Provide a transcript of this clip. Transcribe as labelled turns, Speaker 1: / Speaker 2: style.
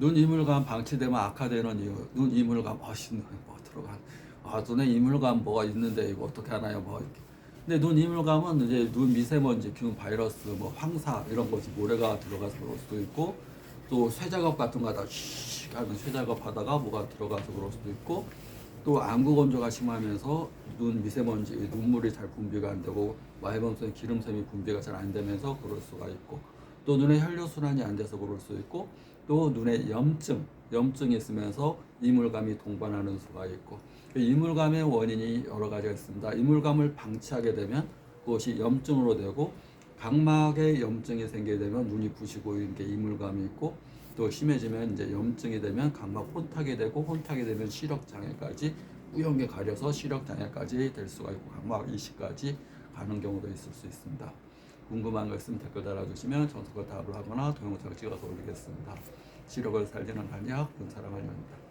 Speaker 1: 눈 이물감 방치되면 악화되는 이유. 눈 이물감 멋있는 뭐 들어간. 아 눈에 이물감 뭐가 있는데 이거 어떻게 하나요? 뭐 이렇게. 근데 눈 이물감은 이제 눈 미세먼지, 균, 바이러스, 뭐 황사 이런 것이 모래가 들어가서 그럴 수도 있고 또 쇠작업 같은 거 하다가 쉬 하면 쇠작업 하다가 뭐가 들어가서 그럴 수도 있고 또 안구 건조가 심하면서 눈 미세먼지, 눈물이 잘 분비가 안 되고 마이범성 기름샘이 분비가 잘 안 되면서 그럴 수가 있고 또 눈에 혈류 순환이 안 돼서 그럴 수 있고 또 눈에 염증, 염증이 있으면서 이물감이 동반하는 수가 있고 그 이물감의 원인이 여러 가지가 있습니다. 이물감을 방치하게 되면 그것이 염증으로 되고 각막에 염증이 생기게 되면 눈이 부시고 이렇게 이물감이 있고 또 심해지면 이제 염증이 되면 각막 혼탁이 되고 혼탁이 되면 시력 장애까지 뿌연게 가려서 시력 장애까지 될 수가 있고 각막 이식까지 가는 경우도 있을 수 있습니다. 궁금한 거 있으면 댓글 달아주시면 정석을 답을 하거나 동영상을 찍어서 올리겠습니다. 시력을 살리는 한약, 눈사람 한약입니다.